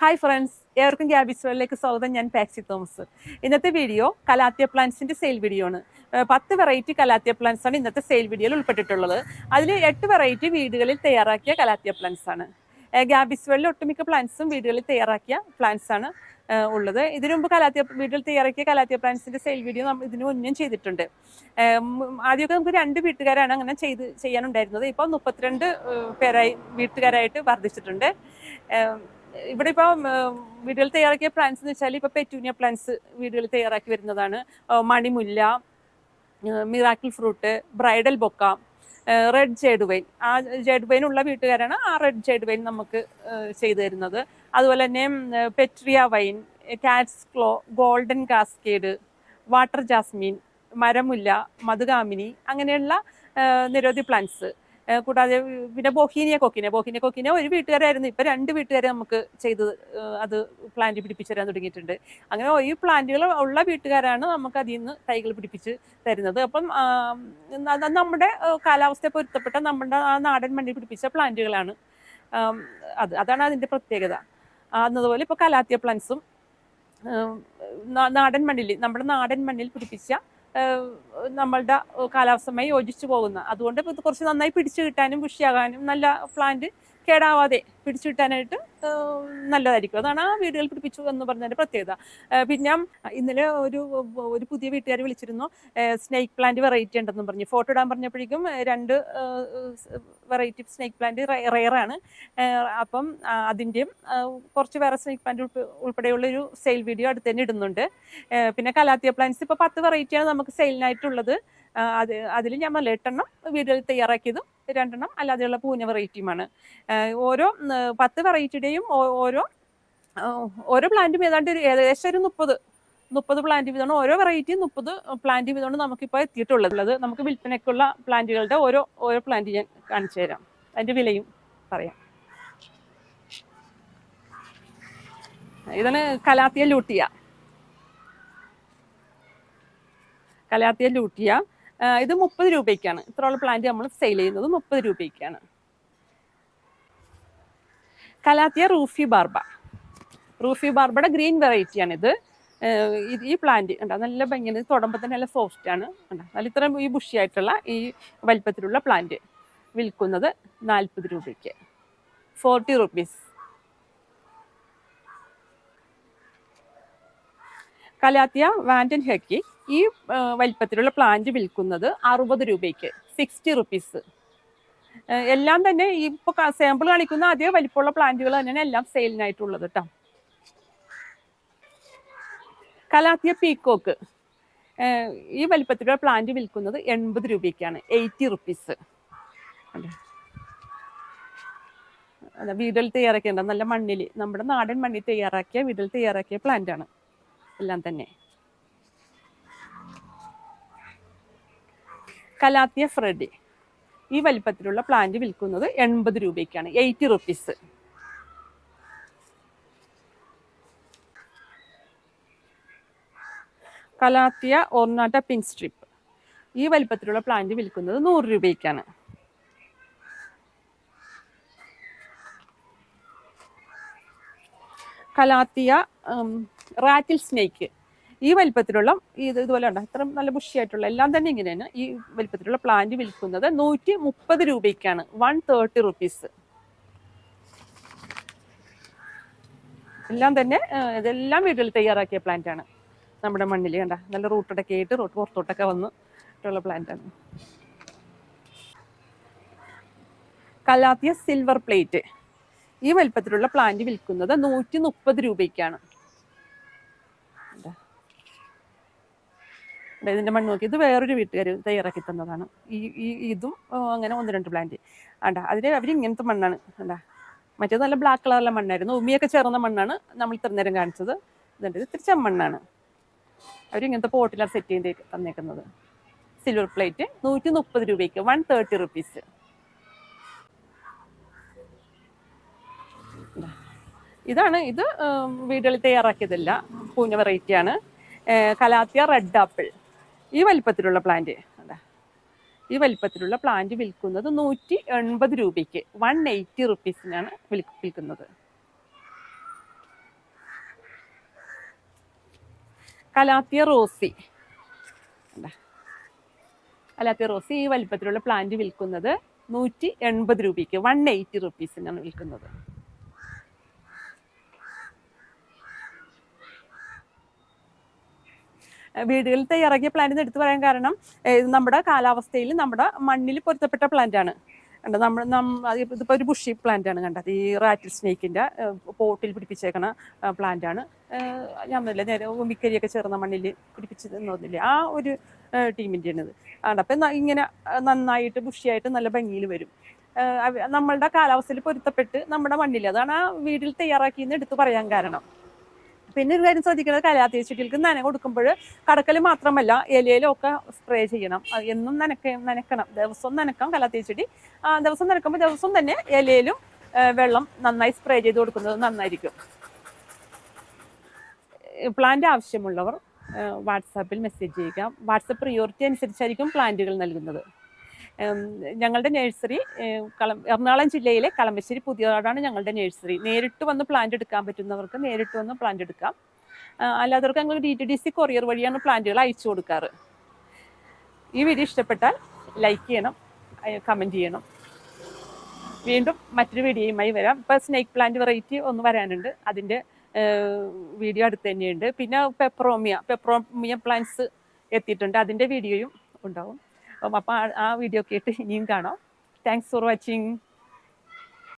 Hi friends ഏവർക്കും ഗ്യാബിസ് വേൾഡിലേക്ക് സ്വാഗതം. ഞാൻ പാക്സി തോമസ്. ഇന്നത്തെ വീഡിയോ കലാത്തിയ പ്ലാന്റ്സിന്റെ സെയിൽ വീഡിയോ ആണ്. പത്ത് വെറൈറ്റി കലാത്തിയ പ്ലാന്റ്സ് ആണ് ഇന്നത്തെ സെയിൽ വീഡിയോയിൽ ഉൾപ്പെട്ടിട്ടുള്ളത്. അതിൽ എട്ട് വെറൈറ്റി വീടുകളിൽ തയ്യാറാക്കിയ കലാത്തിയ പ്ലാന്റ്സ് ആണ്. ഏർ ഗ്യാബിസ് ഒട്ടുമിക്ക പ്ലാന്റ്സും വീടുകളിൽ തയ്യാറാക്കിയ പ്ലാന്റ്സ് ആണ് ഉള്ളത്. ഇതിനു മുമ്പ് കലാത്തിയ വീട്ടിൽ തയ്യാറാക്കിയ കലാത്തിയ പ്ലാന്റ്സിന്റെ സെയിൽ വീഡിയോ നമ്മൾ ഇതിനു മുന്നേ ചെയ്തിട്ടുണ്ട്. ആദ്യമൊക്കെ നമുക്ക് രണ്ട് വീട്ടുകാരാണ് അങ്ങനെ ചെയ്ത് ചെയ്യാനുണ്ടായിരുന്നത്. ഇപ്പോൾ മുപ്പത്തിരണ്ട് പേരായി വീട്ടുകാരായിട്ട് വർദ്ധിച്ചിട്ടുണ്ട്. ഇവിടെ ഇപ്പോൾ വീടുകളിൽ തയ്യാറാക്കിയ പ്ലാന്റ്സ് എന്ന് വെച്ചാൽ ഇപ്പോൾ പെറ്റൂനിയ പ്ലാന്റ്സ് വീടുകളിൽ തയ്യാറാക്കി വരുന്നതാണ്. മണിമുല്ല miracle fruit bridal bouquet red jade vine ആ ജേഡുവൈൻ ഉള്ള വീട്ടുകാരാണ് ആ റെഡ് ജേഡുവൈൻ നമുക്ക് ചെയ്തു തരുന്നത്. അതുപോലെ തന്നെ petrea vine cat's claw golden cascade water jasmine മരമുല്ല മധുകാമിനി അങ്ങനെയുള്ള നിരവധി പ്ലാന്റ്സ് കൂടാതെ പിന്നെ ബോഹീനിയ കൊക്കിനെ. ബോഹീനിയ കൊക്കിനെ ഒരു വീട്ടുകാരായിരുന്നു. ഇപ്പം രണ്ട് വീട്ടുകാരെ നമുക്ക് ചെയ്ത് അത് പ്ലാന്റ് പിടിപ്പിച്ചു തരാൻ തുടങ്ങിയിട്ടുണ്ട്. അങ്ങനെ ഈ പ്ലാന്റുകൾ ഉള്ള വീട്ടുകാരാണ് നമുക്ക് അതിൽ നിന്ന് തൈകൾ പിടിപ്പിച്ച് തരുന്നത്. അപ്പം നമ്മുടെ കാലാവസ്ഥയെ പൊരുത്തപ്പെട്ട നമ്മുടെ ആ നാടൻ മണ്ണിൽ പിടിപ്പിച്ച പ്ലാന്റുകളാണ് അത് അതാണ് അതിന്റെ പ്രത്യേകത. എന്നതുപോലെ ഇപ്പോൾ കലാത്തിയ പ്ലാന്റ്സും നാടൻ മണ്ണിൽ നമ്മുടെ നാടൻ മണ്ണിൽ പിടിപ്പിച്ച നമ്മളുടെ കാലാവസ്ഥയുമായി യോജിച്ചു പോകുന്ന. അതുകൊണ്ട് കുറച്ച് നന്നായി പിടിച്ചു കിട്ടാനും കൃഷിയാകാനും നല്ല പ്ലാന്റ് കേടാവാതെ പിടിച്ചു കിട്ടാനായിട്ട് നല്ലതായിരിക്കും. അതാണ് ആ വീടുകൾ പിടിപ്പിച്ചു എന്ന് പറഞ്ഞതിന്റെ പ്രത്യേകത. പിന്നെ ഇന്നലെ ഒരു ഒരു പുതിയ വീട്ടുകാർ വിളിച്ചിരുന്നു. സ്നേക്ക് പ്ലാന്റ് വെറൈറ്റി ഉണ്ടെന്ന് പറഞ്ഞു. ഫോട്ടോ ഇടാൻ പറഞ്ഞപ്പോഴേക്കും രണ്ട് വെറൈറ്റി സ്നേക്ക് പ്ലാന്റ് റെയറാണ്. അപ്പം അതിന്റെയും കുറച്ച് വേറെ സ്നേക്ക് പ്ലാന്റ് ഉൾപ്പെടെയുള്ള ഒരു സെയിൽ വീഡിയോ അടുത്ത് തന്നെ ഇടുന്നുണ്ട്. പിന്നെ കലാത്തിയ പ്ലാന്റ്സ് ഇപ്പോൾ പത്ത് വെറൈറ്റിയാണ് നമുക്ക് സെയിലിനായിട്ടുള്ളത്. അത് അതിൽ ഞാൻ എട്ടെണ്ണം വീടുകളിൽ തയ്യാറാക്കിയതും രണ്ടെണ്ണം അല്ലാതെയുള്ള പൂഞ്ഞ വെറൈറ്റിയുമാണ് ഓരോ പത്ത് വെറൈറ്റിയുടെയും ഓരോ ഓരോ പ്ലാന്റും ഏതാണ്ട് ഒരു ഏകദേശം ഒരു മുപ്പത് മുപ്പത് പ്ലാന്റ് വീതമാണ് ഓരോ വെറൈറ്റി മുപ്പത് പ്ലാന്റ് വീതമാണ് നമുക്കിപ്പോൾ എത്തിയിട്ടുള്ളത്. നമുക്ക് വിൽപ്പനയ്ക്കുള്ള പ്ലാന്റുകളുടെ ഓരോ ഓരോ പ്ലാന്റ് ഞാൻ കാണിച്ചു തരാം. അതിന്റെ വിലയും പറയാം. ഇതാണ് കലാത്തിയ ലൂട്ടിയ. Calathea lutea. ഇത് മുപ്പത് രൂപയ്ക്കാണ്. ഇത്രയുള്ള പ്ലാന്റ് നമ്മൾ സെയിൽ ചെയ്യുന്നത് മുപ്പത് രൂപയ്ക്കാണ്. Calathea rufibarba. റൂഫി ബാർബയുടെ ഗ്രീൻ വെറൈറ്റിയാണ് ഇത്. ഇത് ഈ പ്ലാന്റ് ഉണ്ടോ നല്ല ഭംഗിയാണ് തൊടുമ്പോൾ തന്നെ നല്ല സോഫ്റ്റ് ആണ്. ഉണ്ടോ നല്ല ഇത്രയും ഈ ബുഷി ആയിട്ടുള്ള ഈ വലിപ്പത്തിലുള്ള പ്ലാന്റ് വിൽക്കുന്നത് നാൽപ്പത് രൂപയ്ക്ക്. Forty rupees calathea vandenheckei ഈ വലിപ്പത്തിലുള്ള പ്ലാന്റ് വിൽക്കുന്നത് അറുപത് രൂപയ്ക്ക് സിക്സ്റ്റി റുപ്പീസ് എല്ലാം തന്നെ ഈ ഇപ്പോൾ സാമ്പിൾ കാണിക്കുന്ന അതേ വലിപ്പമുള്ള പ്ലാന്റുകൾ തന്നെയാണ് എല്ലാം സെയിലിനായിട്ടുള്ളത് കേട്ടോ കലാത്തിയ പീക്കോക്ക് ഈ വലിപ്പത്തിലുള്ള പ്ലാന്റ് വിൽക്കുന്നത് എൺപത് രൂപയ്ക്കാണ് എയ്റ്റി റുപ്പീസ് അല്ല വീടുകളിൽ തയ്യാറാക്കിയ നല്ല മണ്ണിൽ നമ്മുടെ നാടൻ മണ്ണിൽ തയ്യാറാക്കിയ വീടുകളിൽ തയ്യാറാക്കിയ പ്ലാന്റ് ആണ്. എല്ലാം തന്നെ. Calathea Freddie. ഈ വലിപ്പത്തിലുള്ള പ്ലാന്റ് വിൽക്കുന്നത് എൺപത് രൂപയ്ക്കാണ്. Eighty rupees calathea ornata pinstripe ഈ വലിപ്പത്തിലുള്ള പ്ലാന്റ് വിൽക്കുന്നത് നൂറ് രൂപയ്ക്കാണ്. കലാത്തിയ റാറ്റിൽ സ്നേക്ക് ഈ വലിപ്പത്തിലുള്ള ഇത് ഇതുപോലെ ഉണ്ട് ഇത്ര നല്ല ബുഷിയായിട്ടുള്ള എല്ലാം തന്നെ ഇങ്ങനെയാണ്. ഈ വലിപ്പത്തിലുള്ള പ്ലാന്റ് വിൽക്കുന്നത് നൂറ്റി മുപ്പത് രൂപയ്ക്കാണ്. വൺ തേർട്ടി റുപ്പീസ് എല്ലാം തന്നെ ഇതെല്ലാം വീട്ടിൽ തയ്യാറാക്കിയ പ്ലാന്റ് ആണ്. നമ്മുടെ മണ്ണിൽ കണ്ട? നല്ല റൂട്ടൊക്കെ ആയിട്ട് റൂട്ട് പുറത്തോട്ടൊക്കെ വന്ന് ഉള്ള പ്ലാന്റ് ആണ്. കലാത്തിയ സിൽവർ പ്ലേറ്റ് ഈ വലിപ്പത്തിലുള്ള പ്ലാന്റ് വിൽക്കുന്നത് നൂറ്റി മുപ്പത് രൂപയ്ക്കാണ്. ദേ ഇതിന്റെ മണ്ണ് നോക്കി. ഇത് വേറൊരു വീട്ടുകാർ തയ്യാറാക്കി തന്നതാണ്. ഈ ഈ ഇതും അങ്ങനെ ഒന്ന് രണ്ട് പ്ലാന്റ്. ആണ്ട അതിന് അവർ ഇങ്ങനത്തെ മണ്ണാണ്. കണ്ടാ മറ്റേത് നല്ല ബ്ലാക്ക് കളറുള്ള മണ്ണായിരുന്നു. ഉമ്മിയൊക്കെ ചേർന്ന മണ്ണാണ് നമ്മൾ ഇത്ര നേരം കാണിച്ചത്. ഇതുണ്ട് ഇത് ഇത്തിരി ചെമ്മണ്ണാണ്. അവർ ഇങ്ങനത്തെ പോട്ടിലാണ് സെറ്റ് ചെയ്ത് തന്നേക്കുന്നത്. സിൽവർ പ്ലേറ്റ് നൂറ്റി മുപ്പത് രൂപയ്ക്ക് വൺ തേർട്ടി റുപ്പീസ് ഇതാണ്. ഇത് വീടുകളിൽ തയ്യാറാക്കിയതല്ല. പൂഞ്ഞ വെറൈറ്റിയാണ് കലാത്തിയ റെഡ് ആപ്പിൾ ഈ വലിപ്പത്തിലുള്ള പ്ലാന്റ് ഈ വലിപ്പത്തിലുള്ള പ്ലാന്റ് വിൽക്കുന്നത് നൂറ്റി എൺപത് രൂപയ്ക്ക്. വൺ എയ്റ്റി റുപ്പീസിനാണ് വിൽക്കുന്നത്. Calathea Rossi. കലാത്തിയ റോസി ഈ വലിപ്പത്തിലുള്ള പ്ലാന്റ് വിൽക്കുന്നത് നൂറ്റി എൺപത് രൂപയ്ക്ക്. വൺ എയ്റ്റി റുപ്പീസിനാണ് വിൽക്കുന്നത്. വീടുകളിൽ തയ്യാറാക്കിയ പ്ലാന്റ് എന്ന് എടുത്തു പറയാൻ കാരണം ഇത് നമ്മുടെ കാലാവസ്ഥയിൽ നമ്മുടെ മണ്ണിൽ പൊരുത്തപ്പെട്ട പ്ലാന്റ് ആണ്. കണ്ടോ നമ്മൾ ഇതിപ്പോൾ ഒരു ബുഷി പ്ലാന്റ് ആണ് കണ്ടത് ഈ റാറ്റിൽ സ്നേക്കിന്റെ പോട്ടിൽ പിടിപ്പിച്ചേക്കണ പ്ലാന്റ് ആണ്. ഞാൻ പറഞ്ഞില്ല നേരെ ഉമിക്കരിയൊക്കെ ചേർന്ന മണ്ണിൽ പിടിപ്പിച്ച് തോന്നില്ലേ ആ ഒരു ടീമിന്റെ ആണ് ആണ് അപ്പം ഇങ്ങനെ നന്നായിട്ട് ബുഷിയായിട്ട് നല്ല ഭംഗിയിൽ വരും. നമ്മളുടെ കാലാവസ്ഥയിൽ പൊരുത്തപ്പെട്ട് നമ്മുടെ മണ്ണിൽ അതാണ് ആ വീട്ടിൽ തയ്യാറാക്കിയെന്ന് എടുത്തു പറയാൻ കാരണം. പിന്നെ ഒരു കാര്യം ശ്രദ്ധിക്കുന്നത് കലാത്തിയ ചെടികൾക്ക് കൊടുക്കുമ്പോൾ കടക്കൽ മാത്രമല്ല ഇലയിലും ഒക്കെ സ്പ്രേ ചെയ്യണം എന്നും നനക്ക നനക്കണം. ദിവസവും നനക്കാം കലാത്തിയ ചെടി ദിവസം നനക്കുമ്പോൾ ദിവസം തന്നെ ഇലയിലും വെള്ളം നന്നായി സ്പ്രേ ചെയ്ത് കൊടുക്കുന്നത് നന്നായിരിക്കും. പ്ലാന്റ് ആവശ്യമുള്ളവർ വാട്സാപ്പിൽ മെസ്സേജ് ചെയ്യുക. വാട്സപ്പ് പ്രിയോറിറ്റി അനുസരിച്ചായിരിക്കും പ്ലാന്റുകൾ നൽകുന്നത്. ഞങ്ങളുടെ നഴ്സറി കളം എറണാകുളം ജില്ലയിലെ കളമശ്ശേരി പുതിയതാണ് ഞങ്ങളുടെ നഴ്സറി. നേരിട്ട് വന്ന് പ്ലാന്റ് എടുക്കാൻ പറ്റുന്നവർക്ക് നേരിട്ട് വന്ന് പ്ലാന്റ് എടുക്കാം. അല്ലാത്തവർക്ക് ഞങ്ങൾ D T D C courier വഴിയാണ് പ്ലാന്റുകൾ അയച്ചു കൊടുക്കാറ്. ഈ വീഡിയോ ഇഷ്ടപ്പെട്ടാൽ ലൈക്ക് ചെയ്യണം കമന്റ് ചെയ്യണം. വീണ്ടും മറ്റൊരു വീഡിയോയുമായി വരാം. ഇപ്പോൾ സ്നേക്ക് പ്ലാന്റ് വെറൈറ്റി ഒന്ന് വരാനുണ്ട്. അതിന്റെ വീഡിയോ അടുത്ത് തന്നെയുണ്ട്. പിന്നെ പെപ്രോമിയ പെപ്രോമിയ പ്ലാന്റ്സ് എത്തിയിട്ടുണ്ട്. അതിന്റെ വീഡിയോയും ഉണ്ടാവും. അപ്പം അപ്പം ആ വീഡിയോ കേട്ട് ഇനിയും കാണാം. Thanks for watching